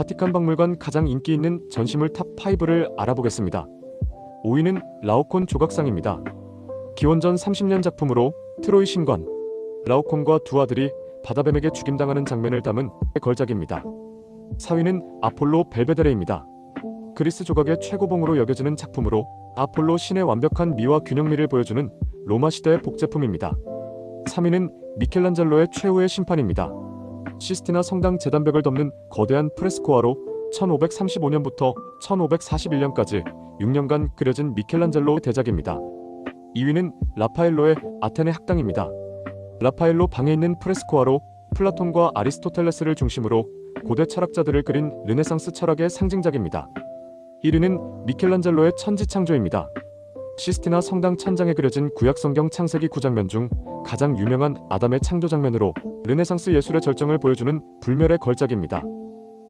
바티칸 박물관 가장 인기 있는 전시물 탑 5를 알아보겠습니다. 5위는 라오콘 조각상입니다. 기원전 30년 작품으로 트로이 신관, 라오콘과 두 아들이 바다뱀에게 죽임당하는 장면을 담은 걸작입니다. 4위는 아폴로 벨베데레입니다. 그리스 조각의 최고봉으로 여겨지는 작품으로 아폴로 신의 완벽한 미와 균형미를 보여주는 로마 시대의 복제품입니다. 3위는 미켈란젤로의 최후의 심판입니다. 시스티나 성당 재단벽을 덮는 거대한 프레스코화로 1535년부터 1541년까지 6년간 그려진 미켈란젤로 대작입니다. 2위는 라파엘로의 아테네 학당입니다. 라파엘로 방에 있는 프레스코화로 플라톤과 아리스토텔레스를 중심으로 고대 철학자들을 그린 르네상스 철학의 상징작입니다. 1위는 미켈란젤로의 천지창조입니다. 시스티나 성당 천장에 그려진 구약 성경 창세기 9장면 중 가장 유명한 아담의 창조 장면으로 르네상스 예술의 절정을 보여주는 불멸의 걸작입니다.